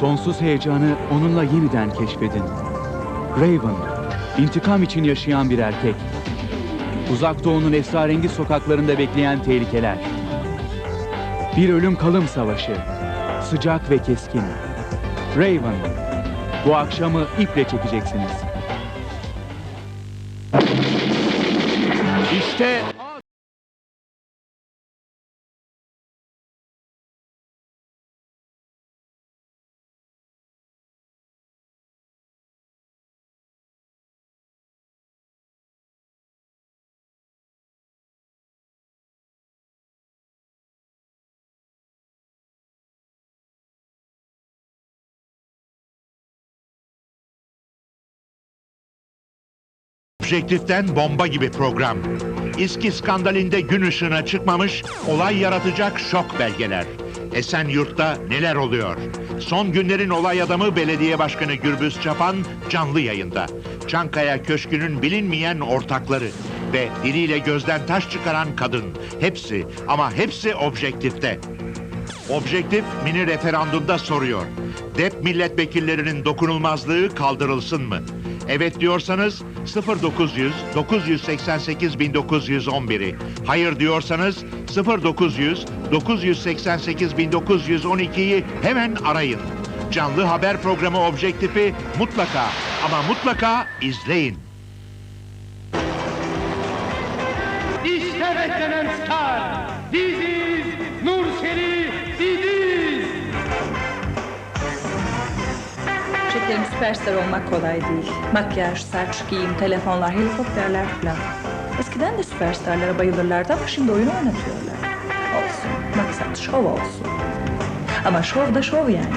sonsuz heyecanı onunla yeniden keşfedin. Raven, intikam için yaşayan bir erkek. Uzak Doğu'nun esrarengiz sokaklarında bekleyen tehlikeler. Bir ölüm kalım savaşı. Sıcak ve keskin. Raven, bu akşamı iple çekeceksiniz. İşte Objektiften bomba gibi program. İSKİ skandalinde gün ışığına çıkmamış, olay yaratacak şok belgeler. Esenyurt'ta neler oluyor? Son günlerin olay adamı belediye başkanı Gürbüz Çapan canlı yayında. Çankaya Köşkü'nün bilinmeyen ortakları ve diliyle gözden taş çıkaran kadın. Hepsi ama hepsi objektifte. Objektif mini referandumda soruyor. DEP milletvekillerinin dokunulmazlığı kaldırılsın mı? Evet diyorsanız 0900 988 1911'i. Hayır diyorsanız 0900 988 1912'yi hemen arayın. Canlı haber programı objektifi mutlaka ama mutlaka izleyin. İşte beklenen star. Biziz, Şekerim süperstar olmak kolay değil. Makyaj, saç, giyim, telefonlar, helikopterler falan. Eskiden de süperstarlara bayılırlardı ama şimdi oyun oynatıyorlar. Olsun, maksat şov olsun. Ama şov da şov yani.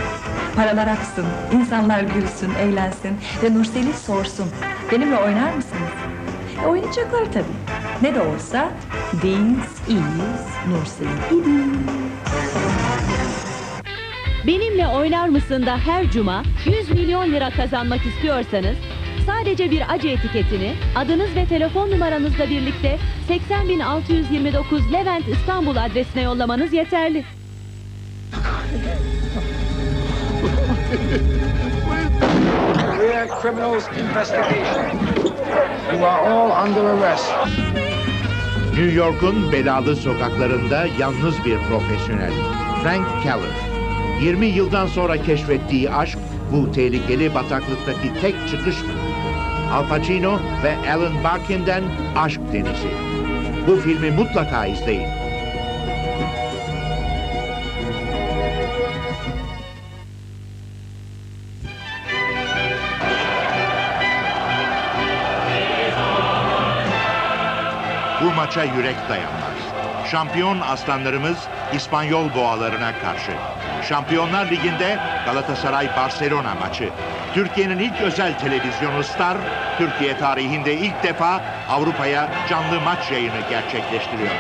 Paralar aksın, insanlar gülsün, eğlensin ve Nurseli sorsun. Benimle oynar mısınız? E, oynayacaklar tabii. Ne de olsa this is Nurseli. Benimle oynar mısın da her cuma 100 milyon lira kazanmak istiyorsanız sadece bir acı etiketini adınız ve telefon numaranızla birlikte 80629 Levent İstanbul adresine yollamanız yeterli. We're criminals investigation. You are all under arrest. New York'un belalı sokaklarında yalnız bir profesyonel. Frank Keller. 20 yıldan sonra keşfettiği aşk bu tehlikeli bataklıktaki tek çıkış mı? Al Pacino ve Alan Barkin'den Aşk Denizi. Bu filmi mutlaka izleyin. Bu maça yürek dayanmaz. Şampiyon aslanlarımız İspanyol boğalarına karşı. Şampiyonlar Ligi'nde Galatasaray-Barcelona maçı. Türkiye'nin ilk özel televizyonu Star, Türkiye tarihinde ilk defa Avrupa'ya canlı maç yayını gerçekleştiriyor.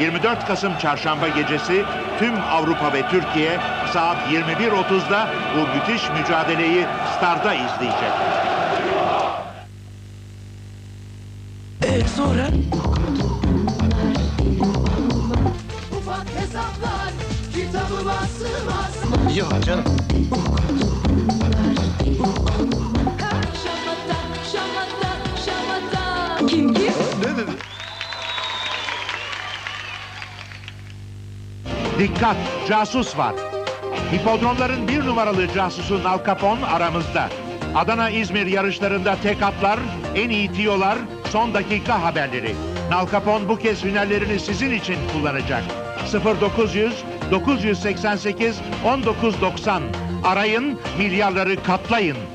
24 Kasım Çarşamba gecesi tüm Avrupa ve Türkiye saat 21.30'da bu müthiş mücadeleyi Star'da izleyecek. Ufak Yok canım. Kim kim? Dikkat! Casus var. Hipodromların bir numaralı casusu Al Capone aramızda. Adana-İzmir yarışlarında tek atlar, en iyi tiyolar, son dakika haberleri. Nal Capone bu kez hünerlerini sizin için kullanacak. 0900 988 1990 arayın, milyarları katlayın.